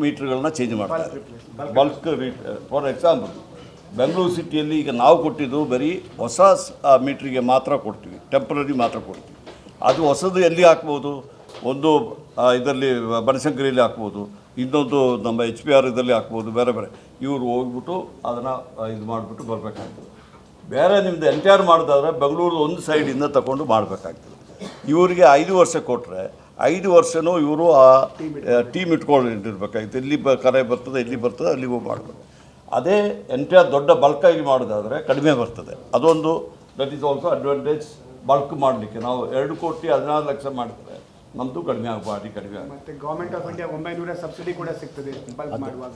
ಮೀಟ್ರ್ಗಳನ್ನ change ಮಾಡ್ತಾರೆ bulk for example Bengaluru ಸಿಟಿಯಲ್ಲಿ ಈಗ ನಾವು ಕೊಟ್ಟಿದ್ದು ಬರೀ ಹೊಸ ಮೀಟ್ರಿಗೆ ಮಾತ್ರ ಕೊಡ್ತೀವಿ. ಟೆಂಪ್ರರಿ ಮಾತ್ರ ಕೊಡ್ತೀವಿ. ಅದು ಹೊಸದು ಎಲ್ಲಿ ಹಾಕ್ಬೋದು? ಒಂದು ಇದರಲ್ಲಿ ಬನಶಂಕರಿಯಲ್ಲಿ ಹಾಕ್ಬೋದು. ಇನ್ನೊಂದು ನಮ್ಮ ಎಚ್ ಪಿ ಆರ್ ಇದರಲ್ಲಿ ಹಾಕ್ಬೋದು. ಬೇರೆ ಬೇರೆ. ಇವರು ಹೋಗ್ಬಿಟ್ಟು ಅದನ್ನು ಇದು ಮಾಡಿಬಿಟ್ಟು ಬರಬೇಕಾಗ್ತದೆ. ಬೇರೆ ನಿಮ್ಮದು ಎಂಟೈರ್ ಮಾಡೋದಾದ್ರೆ ಬೆಂಗಳೂರು ಒಂದು ಸೈಡಿಂದ ತಗೊಂಡು ಮಾಡಬೇಕಾಗ್ತದೆ. ಇವರಿಗೆ ಐದು ವರ್ಷ ಕೊಟ್ಟರೆ ಐದು ವರ್ಷನೂ ಇವರು ಆ ಟೀಮ್ ಇಟ್ಕೊಂಡಿರ್ಬೇಕಾಗಿತ್ತು. ಇಲ್ಲಿ ಬ, ಕರೆ ಬರ್ತದೆ ಇಲ್ಲಿ ಬರ್ತದೆ ಅಲ್ಲಿಗೂ ಮಾಡಬೇಕು ಅದೇ ಎಂಟೈರ್ ದೊಡ್ಡ ಬಲ್ಕಾಗಿ ಮಾಡೋದಾದರೆ ಕಡಿಮೆ ಬರ್ತದೆ. ಅದೊಂದು that is also advantage bulk ಮಾಡಲಿಕ್ಕೆ. ನಾವು ಎರಡು ಕೋಟಿ ಹದಿನಾರು ಲಕ್ಷ ಮಾಡಿದ್ರೆ ನಮ್ಮದು ಕಡಿಮೆ ಆಗ ಭಾರಿ ಕಡಿಮೆ ಮತ್ತೆ ಗವರ್ಮೆಂಟ್ ಆಫ್ ಇಂಡಿಯಾ ಒಂಬೈನೂರ ಸಬ್ಸಿಡಿ ಕೂಡ ಸಿಗ್ತದೆ ಬಲ್ಕ್ ಮಾಡುವಾಗ.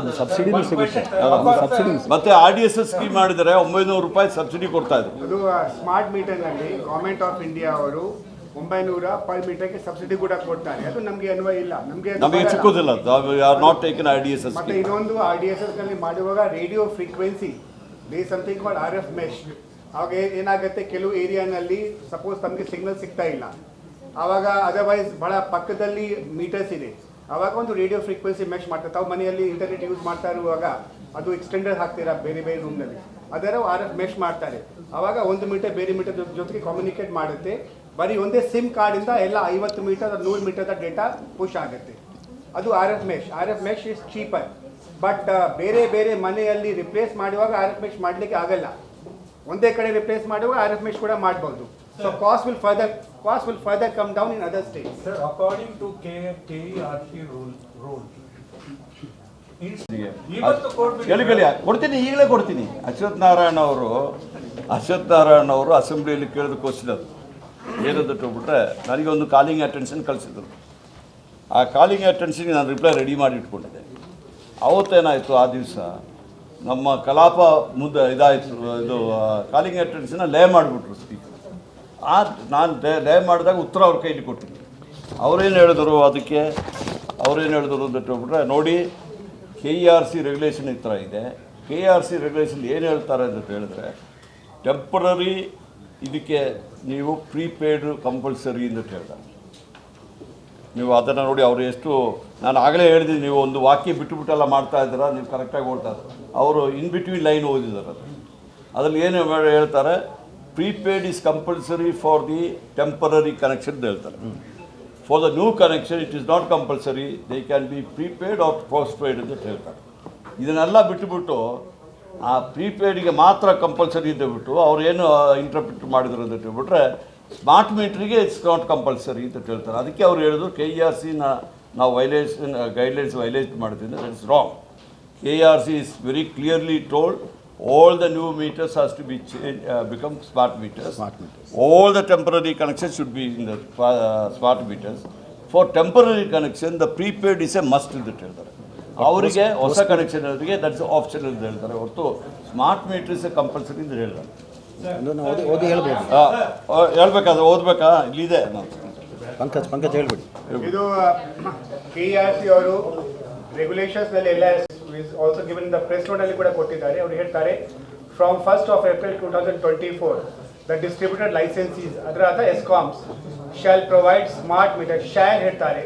ಒಂದು ಸಬ್ಸಿಡಿನೂ ಸಿಗುತ್ತೆ. ಸಬ್ಸಿಡಿ ಮತ್ತೆ R D S S scheme ಮಾಡಿದರೆ ಒಂಬೈನೂರು ರೂಪಾಯಿ ಸಬ್ಸಿಡಿ ಕೊಡ್ತಾ ಇದ್ರು. ಅದು ಸ್ಮಾರ್ಟ್ ಮೀಟರ್ನಲ್ಲಿ ಗವರ್ಮೆಂಟ್ ಆಫ್ ಇಂಡಿಯಾ ಅವರು ಒಂಬೈನೂರ ಪರ್ ಮೀಟರ್ಗೆ ಸಬ್ಸಿಡಿ ಕೂಡ ಕೊಡ್ತಾರೆ. ಅದು ನಮಗೆ ಅನ್ವಯ ಇಲ್ಲ. ನಮಗೆ ನಮಗೆ. ಸಿಕ್ಕೋದಿಲ್ಲ are not taken R D S S ಮತ್ತೆ ಇನ್ನೊಂದು ಆರ್ ಡಿ ಎಸ್ ಎಸ್ನಲ್ಲಿ ಮಾಡುವಾಗ radio frequency they something called R F mesh ಏ- ಏನಾಗುತ್ತೆ ಕೆಲವು ಏರಿಯಾನಲ್ಲಿ ಸಪೋಸ್ ತಮಗೆ ಸಿಗ್ನಲ್ ಸಿಗ್ತಾ ಇಲ್ಲ. ಆವಾಗ ಅದರ್ವೈಸ್ ಬಹಳ ಪಕ್ಕದಲ್ಲಿ ಮೀಟರ್ಸ್ ಇದೆ. ಆವಾಗ ಒಂದು ರೇಡಿಯೋ ಫ್ರೀಕ್ವೆನ್ಸಿ ಮ್ಯಾಚ್ ಮಾಡ್ತಾರೆ. ತಾವು ಮನೆಯಲ್ಲಿ ಇಂಟರ್ನೆಟ್ ಯೂಸ್ ಮಾಡ್ತಾ ಇರುವಾಗ ಅದು ಎಕ್ಸ್ಟೆಂಡರ್ ಹಾಕ್ತೀರಾ ಬೇರೆ ಬೇರೆ ರೂಮ್ನಲ್ಲಿ ಅದರ ಆರ್ ಎಫ್ ಮೆಶ್ ಮಾಡ್ತಾರೆ. ಆವಾಗ ಒಂದು ಮೀಟರ್ ಬೇರೆ ಮೀಟರ್ ಜೊತೆಗೆ ಕಮ್ಯುನಿಕೇಟ್ ಮಾಡುತ್ತೆ. ಬರೀ ಒಂದೇ ಸಿಮ್ ಕಾರ್ಡಿಂದ ಎಲ್ಲ ಐವತ್ತು ಮೀಟರ್ ನೂರು ಮೀಟರ್ದ ಡೇಟಾ ಪುಷ್ ಆಗುತ್ತೆ. ಅದು R F mesh R F mesh is cheaper but ಬೇರೆ ಬೇರೆ ಮನೆಯಲ್ಲಿ ರಿಪ್ಲೇಸ್ ಮಾಡುವಾಗ ಆರ್ ಎಫ್ ಮೆಶ್ ಮಾಡಲಿಕ್ಕೆ ಆಗಲ್ಲ. ಒಂದೇ ಕಡೆ ರಿಪ್ಲೇಸ್ ಮಾಡುವಾಗ ಆರ್ ಎಫ್ ಮೆಶ್ ಕೂಡ ಮಾಡಬಹುದು so cost will further cost will further come down in other states sir according to K K R C rule rule ಕೊಡ್ತೀನಿ ಈಗಲೇ ಕೊಡ್ತೀನಿ. ಅಶ್ವಥ್ ನಾರಾಯಣ ಅವರು ಅಶ್ವಥ್ ನಾರಾಯಣ ಅವರು ಅಸೆಂಬ್ಲಿಯಲ್ಲಿ ಕೇಳಿದ ಕ್ವಶನ್ ಅದು. ಏನಂತ ಬಿಟ್ರೆ ನನಗೆ ಒಂದು ಕಾಲಿಂಗ್ ಅಟೆನ್ಷನ್ ಕಳಿಸಿದ್ರು. ಆ ಕಾಲಿಂಗ್ ಅಟೆನ್ಷನ್ಗೆ ನಾನು ರಿಪ್ಲೈ ರೆಡಿ ಮಾಡಿ ಇಟ್ಕೊಂಡಿದ್ದೆ. ಅವತ್ತೇನಾಯಿತು ಆ ದಿವಸ? ನಮ್ಮ ಕಲಾಪ ಮುಂದೆ ಇದಾಯಿತು, ಇದು ಕಾಲಿಂಗ್ ಅಟೆಂಡ್ಸನ್ನ ಲೇ ಮಾಡಿಬಿಟ್ರು ಸ್ಪೀಕರ್ ಆ, ನಾನು ಲೇ ಮಾಡಿದಾಗ ಉತ್ತರ ಅವ್ರ ಕೈಲಿ ಕೊಟ್ಟಿದ್ದೆ. ಅವರೇನು ಹೇಳಿದ್ರು ಅದಕ್ಕೆ, ಅವರೇನು ಹೇಳಿದ್ರು ಅಂತ ಹೇಳ್ಬಿಟ್ರೆ, ನೋಡಿ K E R C regulation ಈ ಥರ ಇದೆ. ಕೆ ಆರ್ ಸಿ ರೆಗ್ಯುಲೇಷನ್ ಏನು ಹೇಳ್ತಾರೆ ಅಂತ ಹೇಳಿದ್ರೆ ಟೆಂಪ್ರರಿ ಇದಕ್ಕೆ ನೀವು ಪ್ರೀಪೇಯ್ಡ್ ಕಂಪಲ್ಸರಿ ಅಂತ ಹೇಳ್ತಾರೆ. ನೀವು ಅದನ್ನು ನೋಡಿ ಅವರು ಎಷ್ಟು ನಾನು ಆಗಲೇ ಹೇಳಿದ್ದೀನಿ, ನೀವು ಒಂದು ವಾಕ್ಯ ಬಿಟ್ಟು ಬಿಟ್ಟೆಲ್ಲ ಮಾಡ್ತಾ ಇದ್ದೀರಾ, ನೀವು ಕರೆಕ್ಟಾಗಿ ಓಡ್ತಾ ಅವರು ಇನ್ ಬಿಟ್ವೀನ್ ಲೈನ್ ಓದಿದ್ದಾರೆ ಅದರಲ್ಲಿ ಏನು ಹೇಳ್ತಾರೆ? Prepaid is compulsory for the temporary connection ಅಂತ ಹೇಳ್ತಾರೆ. For the new connection it is not compulsory they can be prepaid or postpaid ಅಂತ ಹೇಳ್ತಾರೆ. ಇದನ್ನೆಲ್ಲ ಬಿಟ್ಟುಬಿಟ್ಟು, ಆ ಪ್ರೀಪೇಯ್ಡ್ಗೆ ಮಾತ್ರ ಕಂಪಲ್ಸರಿ ಅಂತ ಬಿಟ್ಟು ಅವ್ರು ಏನು ಇಂಟರ್ಪ್ರಿಟ್ ಮಾಡಿದ್ರು ಅಂತ ಹೇಳ್ಬಿಟ್ರೆ ಸ್ಮಾರ್ಟ್ ಮೀಟ್ರಿಗೆ ಇಟ್ಸ್ ನಾಟ್ ಕಂಪಲ್ಸರಿ ಅಂತ ಹೇಳ್ತಾರೆ ಅದಕ್ಕೆ ಅವ್ರು ಹೇಳಿದ್ರು ಕೆ ಇ ಆರ್ ಸಿನ ನಾವು ವೈಲೇಷನ್ ಗೈಡ್ಲೈನ್ಸ್ ವೈಲೇಟ್ ಮಾಡ್ತೀವಿ that is wrong K R C is very clearly told all the new meters has to be change become smart meter Smart meters. all the temporary connections should be in the smart smart meters. For temporary connection, the prepaid is a must ಅಂತ ಹೇಳ್ತಾರೆ ಅವರಿಗೆ ಹೊಸ connection ಅವರಿಗೆ that's option ಅಂತ ಹೇಳ್ತಾರೆ. ಹೊರತು smart meter is compulsory ಅಂತ ಹೇಳ್ತಾರೆ ಓದಿ ಓದಿ ಹೇಳ್ಬೋದು. ಹೇಳ್ಬೇಕಾದ್ರೆ ಓದ್ಬೇಕಾ? ಇಲ್ಲಿದೆ. ಪಂಕಜ್ ಪಂಕಜ್ ಹೇಳ್ಬಿಡಿ. ಇದು ಕೆ ಆರ್ ಸಿ ಅವರು ರೆಗ್ಯುಲೇಷನ್ಸ್ನಲ್ಲಿ ಎಲ್ಲ also given the press note ಅಲ್ಲಿ ಕೂಡ ಕೊಟ್ಟಿದ್ದಾರೆ. ಅವರು ಹೇಳ್ತಾರೆ from first of April two thousand twenty four the distributed licensees ಅದರ ಅರ್ಥ ESCOMs shall provide smart meter shall ಹೇಳ್ತಾರೆ.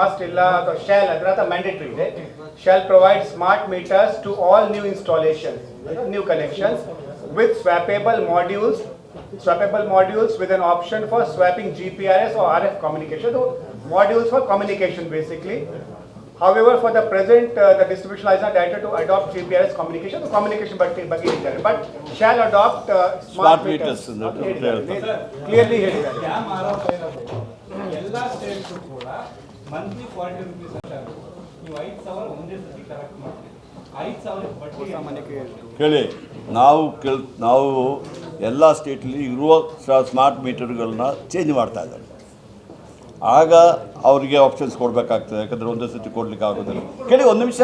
ಮಸ್ಟ್ ಇಲ್ಲ ಅಥವಾ ಶಾಲ್ ಅದರ ಅರ್ಥ ಮ್ಯಾಂಡೇಟರಿ ಇದೆ. Shall provide smart meters to all new installation new connections With swappable modules swappable modules with an option for swapping GPRS or RF communication. So modules for communication basically. However, for the present, uh, the distribution license directed to adopt GPRS communication, the communication ಬಗ್ಗೆ ಬಗ್ಗೆ ಹೇಳಿದ್ದಾರೆ but shall adopt uh, smart Smart meters. meters ಅಂತ ಅಂತ ಹೇಳಿದ್ದಾರೆ. ಹೇಳ್ತಾರೆ. Clearly ಹೇಳಿದ್ದಾರೆ. Scam ಆರೋಪ ಇರೋದು ಎಲ್ಲ ಸ್ಟೇಟ್ಸ್ ಕೂಡ ಮಂತ್ಲಿ ಫಾರ್ಟಿ ರುಪೀಸ್ ಅಂತ ಆಗುತ್ತೆ. ನೀವು ಐದು ಸಾವಿರ ಒಂದೇ ಸತಿ ಕರೆಕ್ಟ್ ಮಾಡ್ತೀರಿ ಐದು ಸಾವಿರ ಬಡ್ಡಿ ಕೇಳಿ, ನಾವು ಕೇಳ್, ನಾವು ಎಲ್ಲ ಸ್ಟೇಟಲ್ಲಿ ಇರುವ ಸ್ಮಾರ್ಟ್ ಮೀಟರ್ಗಳನ್ನ ಚೇಂಜ್ ಮಾಡ್ತಾ ಇದ್ದಾರೆ. ಆಗ ಅವರಿಗೆ ಆಪ್ಷನ್ಸ್ ಕೊಡಬೇಕಾಗ್ತದೆ, ಯಾಕಂದರೆ ಒಂದೇ ಸತಿ ಕೊಡ್ಲಿಕ್ಕೆ ಆಗೋದಿಲ್ಲ. ಕೇಳಿ, ಒಂದು ನಿಮಿಷ.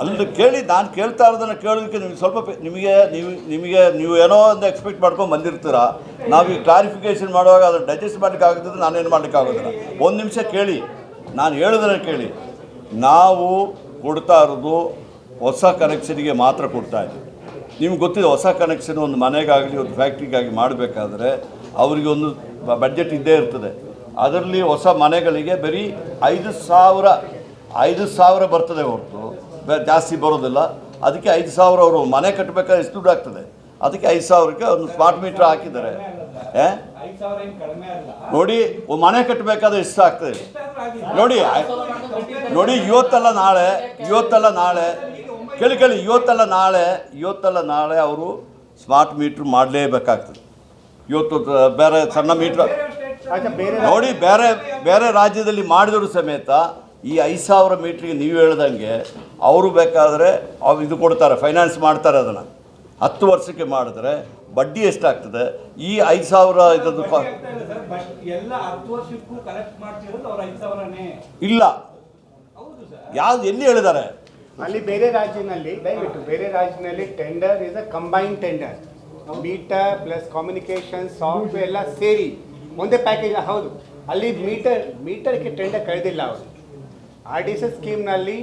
ಅಲ್ಲಿ ಕೇಳಿ, ನಾನು ಕೇಳ್ತಾ ಇರೋದನ್ನು ಕೇಳೋದಕ್ಕೆ ನಿಮ್ಗೆ ಸ್ವಲ್ಪ ನಿಮಗೆ, ನೀವು ನಿಮಗೆ, ನೀವು ಏನೋ ಒಂದು ಎಕ್ಸ್ಪೆಕ್ಟ್ ಮಾಡ್ಕೊಂಡು ಬಂದಿರ್ತೀರ. ನಾವು ಕ್ಲಾರಿಫಿಕೇಷನ್ ಮಾಡುವಾಗ ಅದನ್ನು ಡೈಜೆಸ್ಟ್ ಮಾಡಲಿಕ್ಕೆ ಆಗುತ್ತದೆ ನಾನೇನು ಮಾಡಲಿಕ್ಕೆ ಆಗೋದಿಲ್ಲ. ಒಂದು ನಿಮಿಷ ಕೇಳಿ, ನಾನು ಹೇಳೋದನ್ನು ಕೇಳಿ. ನಾವು ಕೊಡ್ತಾ ಇರೋದು ಹೊಸ ಕನೆಕ್ಷನ್ಗೆ ಮಾತ್ರ ಕೊಡ್ತಾ ಇದೆ. ನಿಮ್ಗೆ ಗೊತ್ತಿದೆ ಹೊಸ ಕನೆಕ್ಷನ್ ಒಂದು ಮನೆಗಾಗಲಿ ಒಂದು ಫ್ಯಾಕ್ಟ್ರಿಗಾಗಿ ಮಾಡಬೇಕಾದ್ರೆ ಅವರಿಗೆ ಒಂದು ಬಡ್ಜೆಟ್ ಇದ್ದೇ ಇರ್ತದೆ. ಅದರಲ್ಲಿ ಹೊಸ ಮನೆಗಳಿಗೆ ಬರೀ ಐದು ಸಾವಿರ ಐದು ಸಾವಿರ ಬರ್ತದೆ ಹೊರತು. ಜಾಸ್ತಿ ಬರೋದಿಲ್ಲ. ಅದಕ್ಕೆ ಐದು ಸಾವಿರ ಅವರು ಮನೆ ಕಟ್ಟಬೇಕಾದ್ರೆ ಎಷ್ಟು ದುಡ್ಡು ಆಗ್ತದೆ. ಅದಕ್ಕೆ ಐದು ಸಾವಿರಕ್ಕೆ ಒಂದು ಸ್ಮಾರ್ಟ್ ಮೀಟ್ರ್ ಹಾಕಿದ್ದಾರೆ. ನೋಡಿ ಮನೆ ಕಟ್ಟಬೇಕಾದ್ರೆ ಎಷ್ಟು ಆಗ್ತದೆ. ನೋಡಿ ನೋಡಿ, ಇವತ್ತಲ್ಲ ನಾಳೆ ಇವತ್ತಲ್ಲ ನಾಳೆ, ಕೇಳಿ ಕೇಳಿ, ಇವತ್ತಲ್ಲ ನಾಳೆ ಇವತ್ತಲ್ಲ ನಾಳೆ ಅವರು ಸ್ಮಾರ್ಟ್ ಮೀಟ್ರ್ ಮಾಡಲೇಬೇಕಾಗ್ತದೆ. ಇವತ್ತು ಬೇರೆ ಸಣ್ಣ ಮೀಟ್ರ್ ನೋಡಿ, ಬೇರೆ ಬೇರೆ ರಾಜ್ಯದಲ್ಲಿ ಮಾಡಿದ್ರು ಸಮೇತ ಈ ಐದು ಸಾವಿರ ಮೀಟ್ರಿಗೆ ನೀವು ಹೇಳ್ದಂಗೆ ಅವರು ಬೇಕಾದರೆ ಅವ್ರು ಇದು ಕೊಡ್ತಾರೆ ಫೈನಾನ್ಸ್ ಮಾಡ್ತಾರೆ ಅದನ್ನು. ಹತ್ತು ವರ್ಷಕ್ಕೆ ಮಾಡಿದ್ರೆ ಬಡ್ಡಿ ಎಷ್ಟಾಗ್ತದೆ? ಈ ಐದು ಸಾವಿರ ಇದನ್ನು ಇಲ್ಲ ಸರ್ ಬಟ್ ಎಲ್ಲ ಹತ್ತು ವರ್ಷಕ್ಕೂ ಕಲೆಕ್ಟ್ ಮಾಡ್ತಿರೋದು ಅವ್ರ ಐದು ಇಲ್ಲ. ಹೌದು ಸರ್. ಯಾವ್ದು ಎಲ್ಲಿ ಹೇಳಿದ್ದಾರೆ? ಅಲ್ಲಿ ಬೇರೆ ರಾಜ್ಯನಲ್ಲಿ ದಯವಿಟ್ಟು ಬೇರೆ ರಾಜ್ಯದಲ್ಲಿ tender is a combine tender meter plus communication software ಎಲ್ಲ ಸೇರಿ ಒಂದೇ ಪ್ಯಾಕೇಜ್ ಹೌದು. ಅಲ್ಲಿ ಮೀಟರ್ ಮೀಟರ್ಗೆ ಟೆಂಡರ್ ಕಳೆದಿಲ್ಲ ಅವರು. R D C ಸ್ಕೀಮ್ನಲ್ಲಿ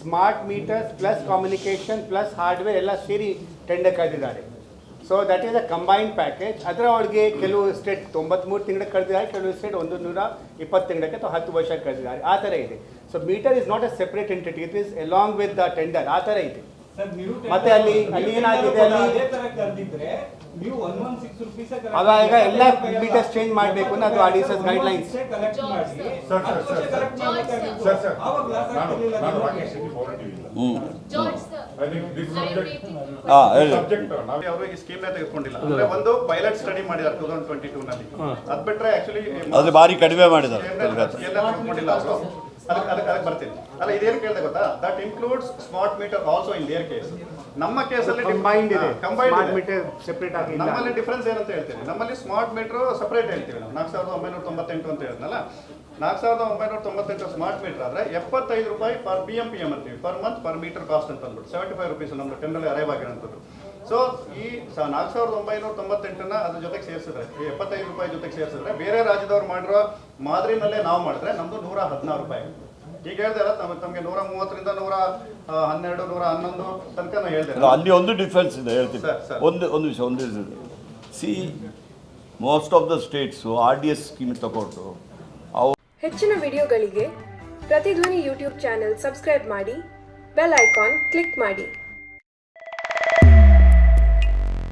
smart meters plus communication plus hardware ಎಲ್ಲ ಸೇರಿ tender ಕಳೆದಿದ್ದಾರೆ. So that is a combined package ಅದರ ಒಳಗೆ ಕೆಲವು ಸ್ಟೇಟ್ ತೊಂಬತ್ಮೂರು ತಿಂಗಳಿಗೆ ಕಳೆದಿದ್ದಾರೆ ಕೆಲವು ಸ್ಟೇಟ್ ಒಂದು ನೂರ ಇಪ್ಪತ್ತು ತಿಂಗಳಕ್ಕೆ ಅಥವಾ ಹತ್ತು ವರ್ಷ ಕಳೆದಿದ್ದಾರೆ. ಆ ಥರ ಇದೆ. So meter is not a separate entity it is along with the tender ಆ ಥರ ಇದೆ. ಮತ್ತೆ ಅಲ್ಲಿ- ಅಲ್ಲಿ ಏನಾಗಿದೆ ಅಲ್ಲಿ- ಅದೇ ಅವಾಗ ಎಲ್ಲ ಮೀಟರ್ಸ್ change ಮಾಡಬೇಕು ಅನ್ನೋದು RDSS guidelines. ಕಲೆಕ್ಟ್ ಮಾಡಿ ಸರ್, ಸರ್, ಸರ್, ಸರ್, ಹಾಂ ಹೇಳಿ ನಾವು ಅವರು ಈ ಸ್ಕೀಮ್ ತೆಗೆದುಕೊಂಡಿಲ್ಲ. ಅಂದ್ರೆ ಒಂದು ಪೈಲಟ್ ಸ್ಟಡಿ ಮಾಡಿದ್ದಾರೆ ಟೂ ತೌಸಂಡ್ ಟ್ವೆಂಟಿ ಟೂ ನಲ್ಲಿ ಅದ್ ಬಿಟ್ರೆ ಆಕ್ಚುಲಿ ಅದು ಭಾರಿ ಕಡಿಮೆ ಮಾಡಿದ್ದಾರೆ. ತೆಗೆದುಕೊಂಡಿಲ್ಲ ಅವರು. ಅದಕ್ಕೆ ಅದಕ್ಕೆ ಅದಕ್ಕೆ ಬರ್ತೀನಿ. ಅಲ್ಲ ಇದೇನು ಕೇಳಿದೆ ಗೊತ್ತಾ? That includes smart meter also in their case ನಮ್ಮ ಕೇಸಲ್ಲಿ ಕಂಬೈನ್ಡ್ ಇದೆ. ಕಂಬೈನ್ಡ್ ಮೀಟರ್ ಸೆಪರೇಟ್ ಆಗಿ ನಮ್ಮಲ್ಲಿ ಡಿಫ್ರೆನ್ಸ್ ಏನಂತ ಹೇಳ್ತೀನಿ. ನಮ್ಮಲ್ಲಿ ಸ್ಮಾರ್ಟ್ ಮೀಟರ್ ಸೆಪರೇಟ್ ಹೇಳ್ತೀವಿ ನಾವು. ನಾಲ್ಕು ಸಾವಿರದ ಒಂಬೈನೂರ ತೊಂಬತ್ತೆಂಟು ಅಂತ ಹೇಳಿದ್ನಲ್ಲ. ನಾಲ್ಕು ಸಾವಿರದ ಒಂಬೈನೂರ ತೊಂಬತ್ತೆಂಟು ಸ್ಮಾರ್ಟ್ ಮೀಟರ್ ಆದರೆ ಎಪ್ಪತ್ತೈದು ರೂಪಾಯಿ per B M P M ಅಂತೀವಿ. Per month per meter cost ಅಂತ ಅಂದ್ಬಿಟ್ಟು. ಸೆವೆಂಟಿ ಫೈವ್ ರುಪೀಸ್ ನಮ್ದು ಟೆಂಡಲ್ಲಿ ಅರೈವ್ ಆಗಿರೋಂಥದ್ದು. ಸೊ ಈ ನಾಲ್ಕು ಸಾವಿರದ ಒಂಬೈನೂರ ತೊಂಬತ್ತೆಂಟನ್ನ ಅದ್ರ ಜೊತೆಗೆ ಸೇರಿಸಿದ್ರೆ ಎಪ್ಪತ್ತೈದು ರೂಪಾಯಿ ಜೊತೆಗೆ ಸೇರಿಸಿದ್ರೆ ಬೇರೆ ರಾಜ್ಯದವ್ರು ಮಾಡಿರೋ ಮಾದರಿನಲ್ಲೇ ನಾವು ಮಾಡಿದ್ರೆ ನಮ್ದು ನೂರ ಹದಿನಾರು ರೂಪಾಯಿ. ಈಗ ಹೇಳ್ದೆ ತಮ್ಮ ತಮಗೆ ನೂರ ಮೂವತ್ತರಿಂದ ನೂರ ಹನ್ನೆರಡು ನೂರ ಹನ್ನೊಂದು ತನಕ ಹೇಳ್ತೇನೆ ಹೇಳ್ದೆ. ಅಲ್ಲಿ ಒಂದು ಡಿಫ್ರೆನ್ಸ್ ಇದೆ ಹೇಳ್ತೀನಿ. ಒಂದು ಒಂದು ವಿಷಯ ಒಂದು ಇದೆ see most of the states R D S scheme ತಗೊಂಡು ಅವು ಹೆಚ್ಚಿನ ವಿಡಿಯೋಗಳಿಗೆ ಪ್ರತಿಧ್ವನಿ ಯೂಟ್ಯೂಬ್ ಚಾನೆಲ್ ಸಬ್ಸ್ಕ್ರೈಬ್ ಮಾಡಿ ಬೆಲ್ ಐಕಾನ್ ಕ್ಲಿಕ್ ಮಾಡಿ.